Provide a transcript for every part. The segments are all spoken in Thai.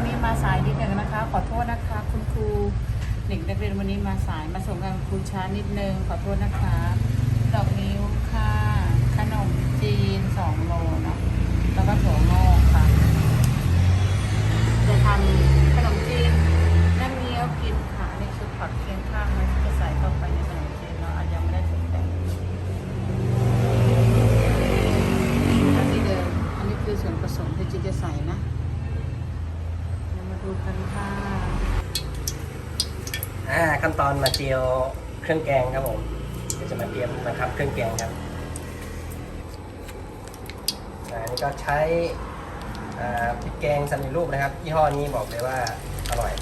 วันนี้มาสายนิดหนึ่งนะคะ ขอโทษนะคะ คุณครูเด็กนักเรียนวันนี้มาสายมาส่งงานครูช้านิดนึงขอโทษนะคะดอกนิ้วค่ะ ขนมจีนสองโลเนาะแล้วก็ถั่วงอกค่ะ จะทำ ตอนมาเจียวเครื่องแกงครับผมเดี๋ยวจะมาเตรียมนะครับเครื่องแกงครับอันนี้ก็ใช้พริกแกงสำเร็จรูปนะครับยี่ห้อนี้บอกเลยว่าอร่อย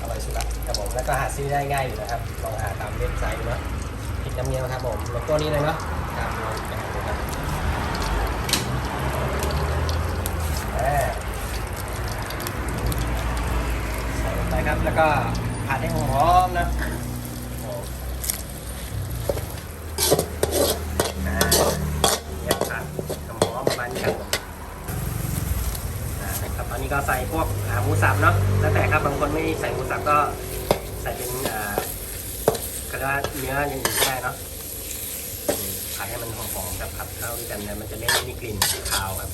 อร่อยสุดละครับผมแล้วก็หาซื้อได้ง่ายอยู่นะครับลองหาตามเว็บไซต์ดูนะพริกน้ำเงี้ยวครับผมโลโก้นี้เลยเนาะตามลองไปหาดูครับใส่ลงไปครับแล้วก็ ผัดให้หอมๆนะเนี่ยผัดกระหมอประมาณนี้ครับอ่าครับตอนนี้ก็ใส่พวกหมูสับเนาะแล้วแต่ครับบางคนไม่ใส่หมูสับก็ใส่เป็นก็ได้เนื้ออย่างอื่นก็ได้เนาะผัดให้มันหอมๆกับผัดเข้าด้วยกันนะมันจะไม่มีกลิ่นคาวครับ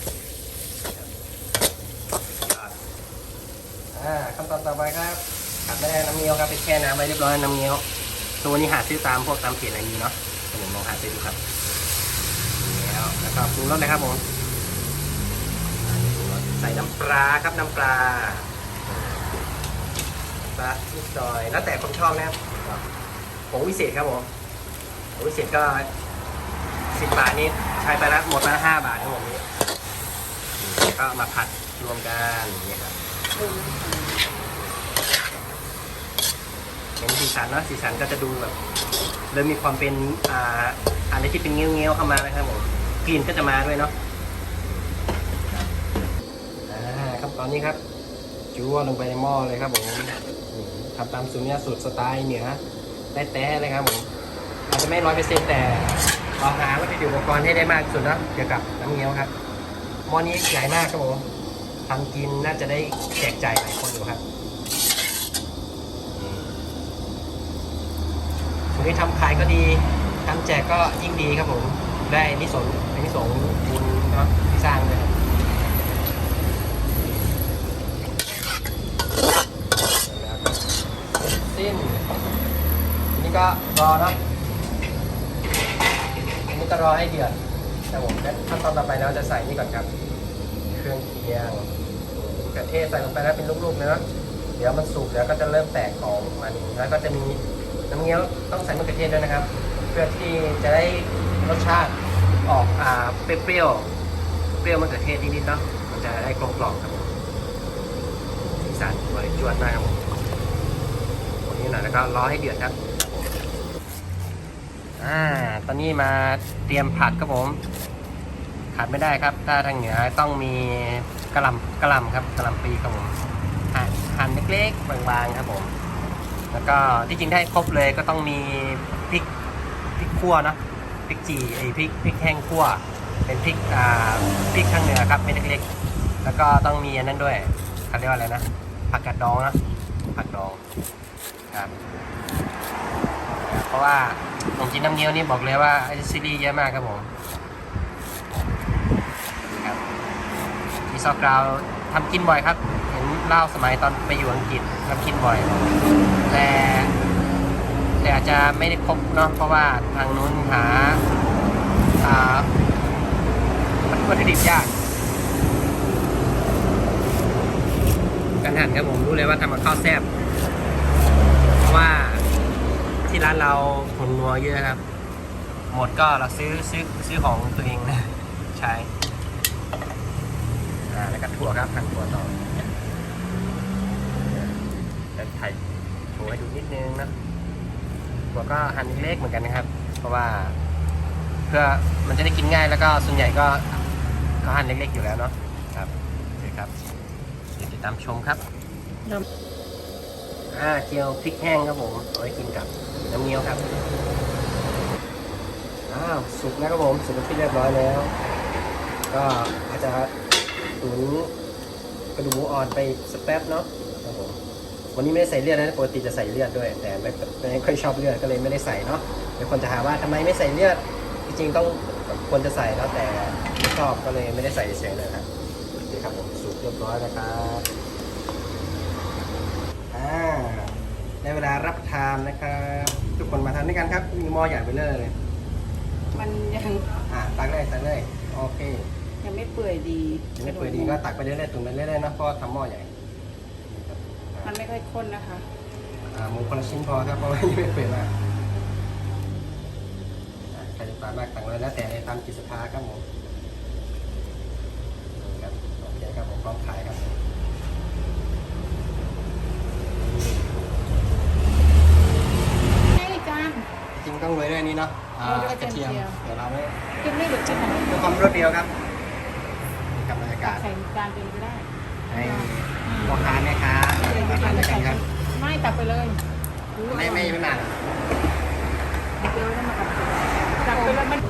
อ่าขั้นตอนต่อไปครับ ผัดไม่ได้น้ำเงี้ยวครับไปแช่น้ำไว้เรียบร้อยน้ำเงี้ยวตัวนี้หาซื้อตามพวกตามเพจอะไรนี้เนาะผมลองหาซื้อดูครับแล้วแล้วก็ปรุงรสเลยครับผมใส่น้ำปลาครับน้ำปลาปลานิดอยแล้วแต่คนชอบนะครับผงวิเศษครับผมผงวิเศษก็สิบบาทนี่ใช้ไปแล้วหมดไปล้วห้าบาทครับผมนี้ก็มาผัดรวมกันอย่างนี้ครับ เห็นสีสันเนอะสีสันก็จะดูแบบเริ่มมีความเป็นอ่าอะไรที่เป็นเงี้ยวๆเข้ามานะครับผมกลิ่นก็จะมาด้วยเนาะครับตอนนี้ครับจั่วลงไปในหม้อเลยครับผมทำตามสูตรเนี้ยสูตรสไตล์เหนือแต้ๆเลยครับผมอาจจะไม่ร้อยเปอร์เซ็นต์แต่เราหาวัตถุดิบอุปกรณ์ให้ได้มากที่สุดเนะเกี่ยวกับน้ำเงี้ยวครับหม้อนี้ใหญ่มากครับผมทำกินน่าจะได้แจกจ่ายหลายคนอยู่ครับ วันนี้ทำขายก็ดีทำแจกก็ยิ่งดีครับผม ได้นิสงส์นิสงส์บุญเนาะที่สร้างเลยสิ้นทีนี้ก็รอเนาะทีนี้ก็รอให้เดือดครับผมขั้นตอนต่อไปเราจะใส่นี่ก่อนครับ เครื่องเคียงกระเทศใส่ลงไปแล้วเป็นลูกๆเลยเนาะเดี๋ยวมันสุกแล้วก็จะเริ่มแตกของมันแล้วก็จะมี น้ำเงี้ยวต้องใส่มะเขือเทศด้วยนะครับ เพื่อที่จะได้รสชาติออกอ่าเปรี้ยวเปรี้ยวมะเขือเทศนิดๆเนาะมันจะได้กลมกล่อมครับผมสีสันสวยจวนมากครับผมคนนี้หน่อยแล้วก็รอให้เดือดครับอ่าตอนนี้มาเตรียมผัดครับผมขาดไม่ได้ครับ ถ้าทางเหนือต้องมีกระลำกระลำครับกระลำปีครับผมหั่นเล็กๆบางๆครับผม แล้วก็ที่จริงได้ครบเลยก็ต้องมีพริกพริกขั่วนะพริกจีไอพริกพริกแห้งขั่ว เป็นพริกอ่าพริกทางเหนือครับเม็ดเล็กๆ แล้วก็ต้องมีอันนั้นด้วยเขาเรียกว่าอะไรนะผักกาดดองนะผักดองครับเพราะว่าขนมจีนน้ำเงี้ยวนี่บอกเลยว่าไอซิลี่เยอะมากครับผมครับมีซอกกราว ทำกินบ่อยครับ เห็นเล่าสมัยตอนไปอยู่อังกฤษทำกินบ่อย แต่แต่อาจจะไม่ได้ครบเนาะเพราะว่าทางนู้นหาอ่าวัตถุดิบยากการหั่นครับผมรู้เลยว่าทำกับข้าวแซ่บเพราะว่าที่ร้านเราผงนัวเยอะครับ หมดก็เราซื้อซื้อซื้อของตัวเองนะใช้ อ่าแล้วก็ถั่วครับหั่นถั่วต่อจะถ่ายโชว์ให้ดูนิดนึงนะตัวก็หั่นเล็กๆเหมือนกันนะครับ เพราะว่า เพื่อมันจะได้กินง่ายแล้วก็ส่วนใหญ่ก็ก็หั่นเล็กๆอยู่แล้วเนาะครับโอเคครับเดี๋ยวติดตามชมครับน้อ่าเจียวพริกแห้งครับผมเอาไว้กินกับน้ำเงี้ยวครับอ้าวสุกนะครับผมสุกเป็นที่เรียบร้อยแล้ว ก็อาจจะ ตุ๋นกระดูกหมูอ่อนไปสกแป๊บเนาะครับผมวันนี้ไม่ได้ใส่เลือดนะปกติจะใส่เลือดด้วย แต่ไม่ไม่ค่อยชอบเลือดก็เลยไม่ได้ใส่เนาะเดี๋ยวคนจะหาว่าทำไมไม่ใส่เลือดจริงๆต้องควรจะใส่แล้วแต่ไม่ชอบก็เลยไม่ได้ใส่เฉยๆเลยครับนี่ครับผมสุกเรียบร้อยนะครับอ่าได้เวลารับประทานนะครับทุกคนมาทานด้วยกันครับมีหม้อใหญ่ไปเลย มันยังอ่าตักเลยตักเลยโอเค ยังไม่เปื่อยดียังไม่เปิดดีก็ตักไปเรื่อยๆตุนไปเรื่อยๆนะเพราะว่าทำหม้อใหญ่นี่ครับมันไม่ค่อยข้นนะคะอ่าหมูคนละชิ้นพอครับเพราะว่ายังไม่เปิดมากอ่าใครจะตามมากตักเลยแล้วแต่ตามจิตศรัทธาครับผมนี่ครับโอเคครับผมพร้อมขายครับให้จานจริงต้องโรยด้วยนี่เนาะอ่าโรยด้วยกระเทียมกระเทียมเดี๋ยวเราไม่กินไม่หรือกินของเพื่อความรวดเร็วครับนี่ กับบรรยากาศใส่จานเป็นก็ได้ให้พ่อค้าแม่ค้ามาทานด้วยกันครับ ไม่ตักไปเลยไม่ไม่ไม่มาเดี๋ยวจะมากับตักไปเลยมัน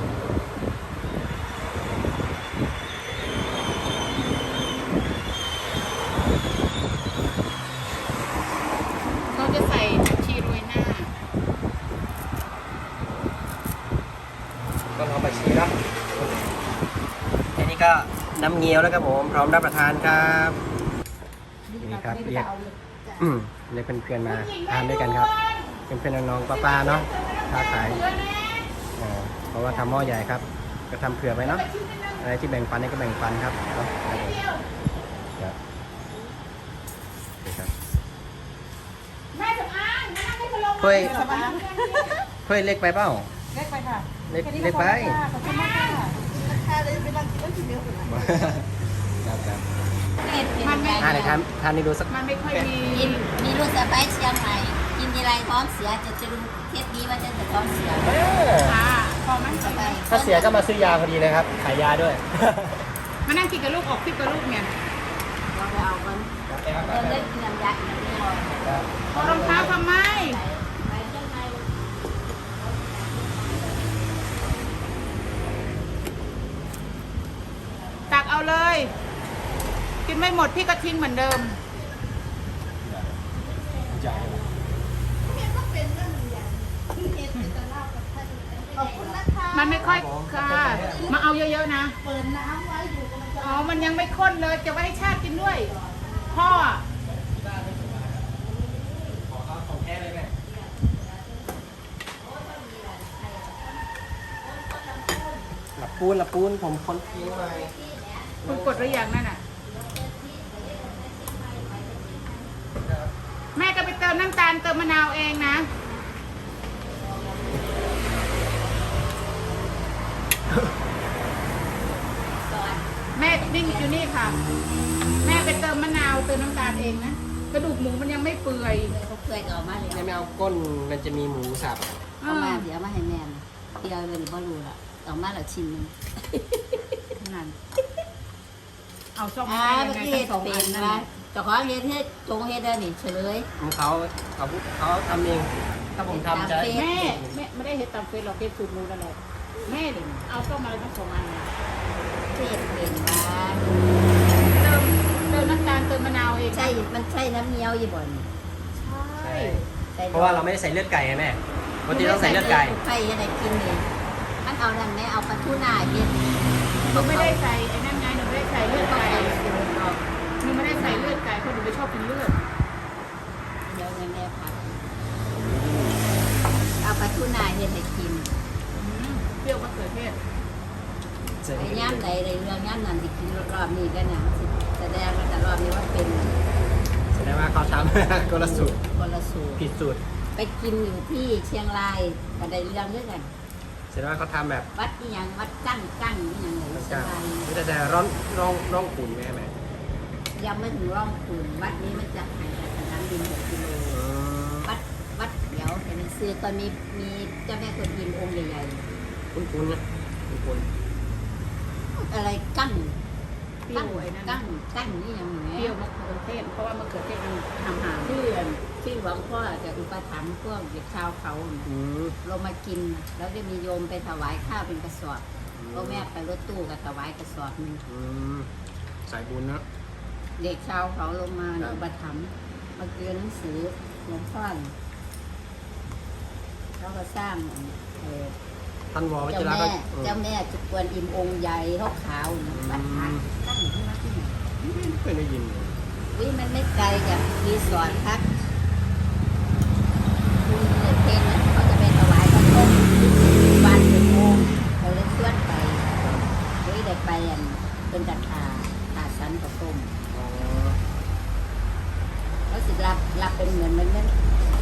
เขาจะใส่ผักชีโรยหน้า ก็ลองมาชี้เนาะอันนี้ก็ น้ำเงี้ยวแล้วครับผมพร้อมรับประทานครับนี่ครับเรียกอืมเรียกเพื่อนๆมาทานด้วยกันครับเป็นเพื่อนๆน้องๆป้าๆเนาะค้าขายอ่าเพราะว่าทำหม้อใหญ่ครับก็ทำเผื่อไปเนาะอะไรที่แบ่งปันนี่ก็แบ่งปันครับเนาะครับผมครับโอเคครับแม่สำอางแม่นั่งให้พะโล้เฮ้ยสำอางเฮ้ยเล็กไปเปล่าเล็กไปค่ะเล็กแค่นี้เล็กไปพอแล้วค่ะขอบคุณมากค่ะครับครับมันไม่อ่าเดี๋ยวทานทานนี่ดูสักมันไม่ค่อยมีกินมีลูกสะใภ้เชียงใหม่กินทีไรท้องเสียจะจะรู้เทปนี้ว่าจะจะท้องเสียเออค่ะพอมันสะใภ้ถ้าเสียก็มาซื้อยาพอดีเลยครับ ขายยาด้วย มานั่งกินกับลูกออกคลิปกับลูกเนี่ยเราไปเอากันเริ่มเล่นกินน้ำยาอีกนิดหน่อยรองเท้าทำไม เอาเลย กินไม่หมดพี่ก็ทิ้งเหมือนเดิมมันไม่ค่อยค่ะ มาเอาเยอะๆนะเปิดน้ำไว้อยู่กำลังจะอ๋อมันยังไม่ข้นเลยจะไว้ให้ชาติกินด้วย พ่อของแท้เลยแม่หลับปูนหลับปูนผมคนพีมา คุณกดหรือยังนั่นน่ะ แม่ก็ไปเติมน้ำตาลเติมมะนาวเองนะสอนแม่นิ่งอยู่นี่ค่ะ แม่ไปเติมมะนาวเติมน้ำตาลเองนะ กระดูกหมูมันยังไม่เปื่อยเลยเขาเคยก็เอามาเลยเนี่ยไม่เอาก้นมันจะมีหมูสับเอามาเดี๋ยวมาให้แม่เดี๋ยวเลยบ่รู้ละเอามาแล้วชิ้นนึง นั่น เอาซ่อมอ่าให้เมื่อยังไงกี้ทั้งสองเป็อันนนั่นว่าน่ะเจ้าของเฮ็ดเฮ็ดจงเฮ็ดได้นี่เฉลย ของเขาเขาเขาทำเองถ้าผมทำจะตามเฟซแม่แม่ไม่ได้เห็ดตามเฟซเราเฟซสูตรหมูนั่นแหละแม่เลยเอาซ่อมมาเลยทั้งสองอันน่ะเฮ็ดเป็นว่าเติมเติมน้ำตาลเติมมะนาวเองใช่มันใช่น้ำเงี้ยวยี่บ่นใช่ใส่เพราะว่าเราไม่ได้ใส่เลือดไก่ไงแม่ปกติต้องใส่เลือดไก่ไก่ยังไงกินเลยอันเอานั่นไหมเอาปลาทูน่าเย็นหนูไม่ได้ใส่ ใส่เลือดก็ไก่ใส่สูตรออกหนูไม่ได้ใส่เลือดไก่เพราะหนูไม่ชอบกินเลือดเดี๋ยวแม่พักเอาปลาทูน่าเย็นให้กินอืมเปรี้ยวมะเขือเทศไอ้ย่ามใดในเรื่องย่ามนั้นที่กินรอบนี้กันนะแสดงว่าแต่รอบนี้ว่าเป็นแสดงว่าเขาทำคนละสูตรคนละสูตรผิดสูตรไปกินอยู่ที่เชียงรายก็ได้เรื่องด้วยกัน แสดงว่าเขาทำแบบวัดนี่ยังวัดกั้งกั้งนี่ยังไงเชียงรายไม่ได้แต่ร่องร่องร่องขุ่นไหมแม่ยังไม่ถึงร่องขุนวัดนี้มันจะห่างจากสนามบินหกกิโลอืมวัดวัดเดี๋ยวเห็นซื้อตอนมีมีเจ้าแม่คนยินองค์ใหญ่คุ้นๆนะคุ้นๆอะไรกั้งเปรี้ยกั้วงไอ้นั่นกั้งกั้งนี่ยังไงเปรี้ยวมะเขือเทศเพราะว่ามะเขือเทศมันทำหางที่ ที่หลวงพ่อจะอุปถัมภ์พวกเด็กชาวเขาๆอืมลงมากินแล้วจะมีโยมไปถวายข้าวเป็นกระสอบพ่อแม่ไปรถตู้กับถวายกระสอบหนึงอืมสายบุญเนอะเด็กชาวเขาลงมาอุปถัมภ์มาเรียนหนังสือหลวงพ่อน่ะเขาก็สร้างเอ่อท่านวอวิเจ้าจาระแม่ก็อืมเจ้าแม่จุกวนอิมองค์ใหญ่ขาวขาวๆน่ะวัดพักตั้งอยู่ที่วัดที่ไหน ไม่เคยได้ยินเลย วิมันไม่ไกลจากรีสอร์ทพักคุณเด็กเพลงนะเขาจะไปถวายพระต้มวันหนึ่งโมงเขาเลยชวนไปเฮ้ยได้ไปอันเป็นกัญชาตาสันกับต้ม อ๋อ เขาสิรับรับเป็นเหมือนเหมันนั่น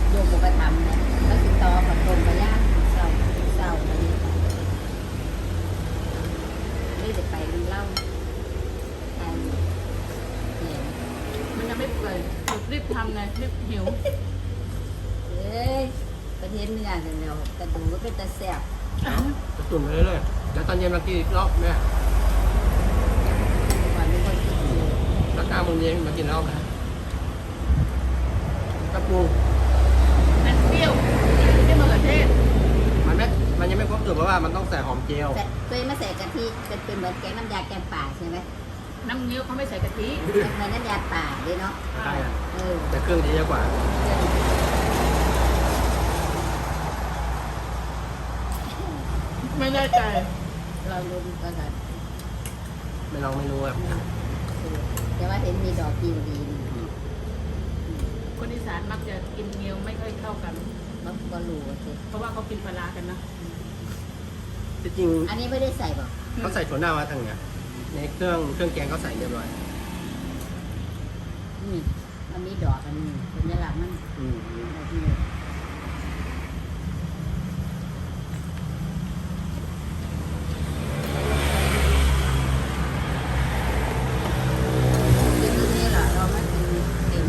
โยมอุปถัมภ์เนี่ยเขาสิต่อกับต้มไปย่างเศร้าเศร้าเลยนี่ได้ไปเล่าไปเนี่ย มันยังไม่เปื่อยรีบทำไงรีบหิว เอ้ยประเทศไม่ นานเดียวกระดูกก็เป็นตะแสบจะตุ่นไปเรื่อยๆแล้วตอนเย็นมากินอีกรอบแม่ก่อนเป็นคนที่ดีแล้วเก้าโมงเย็นมากินรอบนะกระปูมันเปรี้ยวไม่เหมือนประเทศมันไม่มันยังไม่ครบสูตรเพราะว่ามันต้องใส่หอมเจียวแต่เคยมาใส่กะทิเป็นเป็นเหมือนแกงน้ำยาแกงป่าใช่ไหมน้ำเงี้ยวเขาไม่ใส่กะทิเป็นเหมือนน้ำยาป่าด้วยเนาะใช่อะเออแต่เครื่องจะเยอะกว่า ไม่แน่ใจ เราดูกันก่อนไม่ลองไม่รู้ครับแต่ว่าเห็นมีดอกดีดีนี่คนอีสานมักจะกินเงี้ยวไม่ค่อยเข้ากัน มันก็รู้สิเพราะว่าเขากินปลาร้ากันนะที่จริงอันนี้ไม่ได้ใส่บอกเขาใส่ถั่วเน่ามาทางเนี้ยในเครื่องเครื่องแกงเขาใส่เรียบร้อยนี่มันมีดอกอันนี้สัญลักษณ์มันอืมอืมแบบนี้กินที่นี่เหรอเราไม่กินเต็ม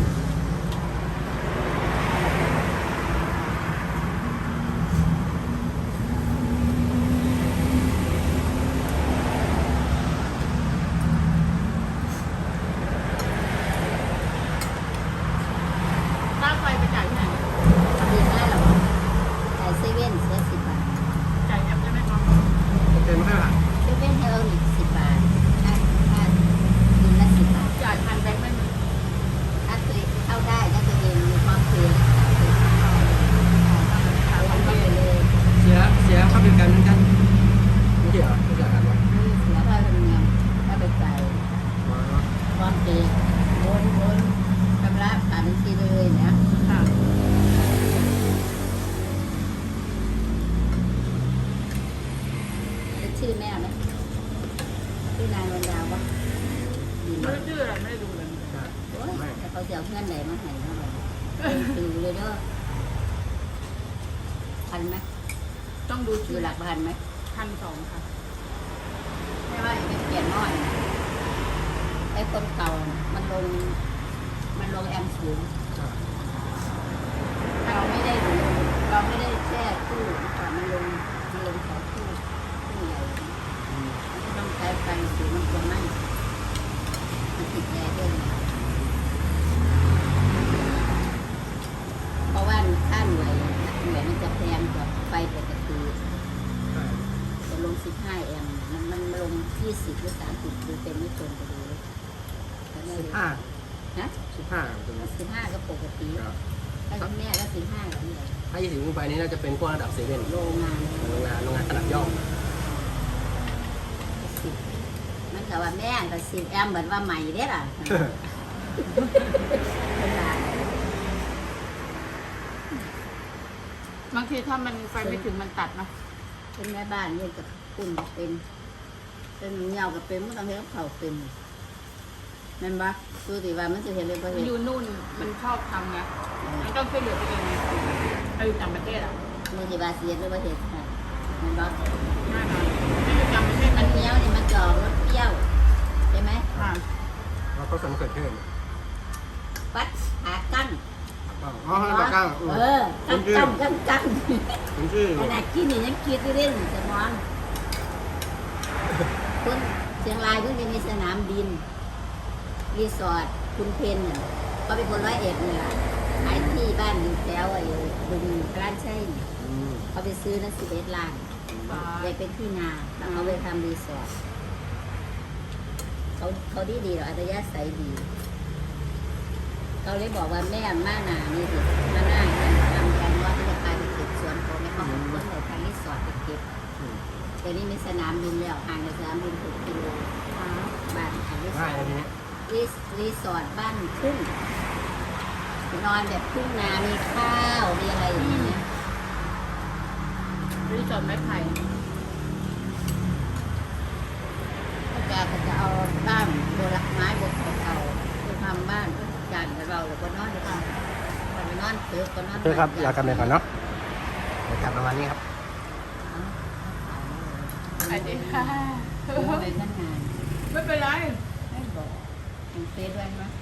ค่าไฟไปจ่ายที่ไหน กินได้เหรอจ่ายเซเว่นเสียสิบบาท จ่ายแอปใช่ไหมครับ โอเคไม่ค่อยผ่าน เซเว่นให้เราอีกสิบบาทค่าค่ากินละสิบบาท จ่ายพันแบงค์ไม่มี ถ้าตัวเองเข้าได้ถ้าตัวเองมีความเคยรักษาตัวเองเข้าได้เอาเข้าไปเลย เสียเสียค่าบริการเหมือนกันไม่เกี่ยวไม่เกี่ยวกันวะ นี่เสียค่าธรรมเนียมถ้าไปจ่าย อ๋อ ความเกยโอนโอนชำระผ่านบัญชีเลยนะ ค่ะ เป็นชื่อแม่ไหมชื่อนางวันดาววะดีไหม ไม่รู้ชื่ออะไรไม่ได้ดูเลย ใช่ โอ้ย ไม่แต่เขาจะเอาเพื่อนไหนมาให้เท่าไหร่ดูเลยเด้อพันไหมต้องดูอชื่ยู่อหลักพันไหมพันสองค่ะไม่ว่าจะเป็นเปลี่ยนน้อยนะไอ้คนเก่าน่ะมันลง มันลงแอมสูง ใช่ เราไม่ได้ลงเราไม่ได้แค่คู่แต่มันลงมันลงสองคู่คู่ใหญ่ อืม มันก็ต้องใช้ไฟสูงมันควรไหมมันติดแอร์ด้วยนะเพราะว่าค่าหน่วยหน่วยมันจะแพงกว่าไฟปกติ ใช่ จะลง 15 แอมป์มันมันลง 20 หรือ 30ดูเป็นไม่ตรงไปดูแล้วแม่ สิบ เลย ห้า ฮะ สิบห้าตรงนี้ 15 ก็ปกติ ครับ ถ้า คุณแม่ก็15กับนี่ถ้ายี่สิบขึ้นไปนี่น่าจะเป็นพวกระดับเซเว่นโรงงานโรงงานโรงงานขนาดย่อม10มันก็ว่าแม่ก็10แอมป์เหมือนว่าใหม่เด้ล่ะเวลาบางทีถ้ามันไฟไม่ถึงมันตัดนะเป็นแม่บ้านเนี่ยกับคุณเป็นเป็นเหงากับเป็นมันต้องเห็นกับเขาเป็น แม่นปะดูสิว่ามันจะเห็นเลยพอมัเห็นนอยู่นู่นมันชอบทำไงมันต้องช่วยเหลือตัวเองไงเราอยู่ต่างประเทศอะมือสิบาเสียหรือว่าเห็นค่ะแม่นปะแน่นอนไม่อยู่ต่างประเทศมัมันนเหนียวนี่มันจอกรสเปรี้ยวใช่ไหมค่ะแล้วก็สมเกิดขึ้นปัดหากั้งอ๋อให้ปากก้างอืมเออกั้งกั้งกั้งกั้งผมชื่อขนาดกินนี่ยังคิดอยู่เล่นสมองคุณเชียงรายเพิ่งจะมีสนามบิน รีสอร์ทคุณเพนน่ะเขาเป็นคนร้อยเอ็ดนี่แหละขายที่บ้านอยู่แถวไอ้ดุงร้านใช่นี่อืมเขาไปซื้อนะสิบเอ็ดล้านเลยเป็นที่นาแล้วเขาไปทำรีสอร์ทเขาเขาดีดีๆหรอกอัตยาศัยดีเขาเลยบอกว่าแม่มาหนานี่สิมาหน้ากันทำกันว่าที่จะกลายเป็นตึกสวนของแม่เขาเป็นคนเลยทางรีสอร์ทไปเก็บอืมเดี๋ยวนี้มีสนามบินแล้วห่างจากสนามบินหกกิโลบ้านของรีสอง่ายร์ทเลยทีนี้ รีสรีสอร์ทบ้านทุ่งนอนแบบทุ่งนามีข้าว มีอะไรอย่างเงี้ยรีสอร์ทไม้ไผ่พระอาจารย์ก็จะเอาบ้านโบราณไม้โบราณเก่าๆไปทำบ้านพระอาจารย์กับเราแล้วก็นอนด้วยกันไปนอนเถือก็นอนโอเคครับลากันไปก่อนเนาะเดี๋ยวกลับประมาณนี้ครับสวัสดีค่ะเอาไปนั่นงานไม่เป็นไร ไม่บอกมันเฟซไว้ไหมไ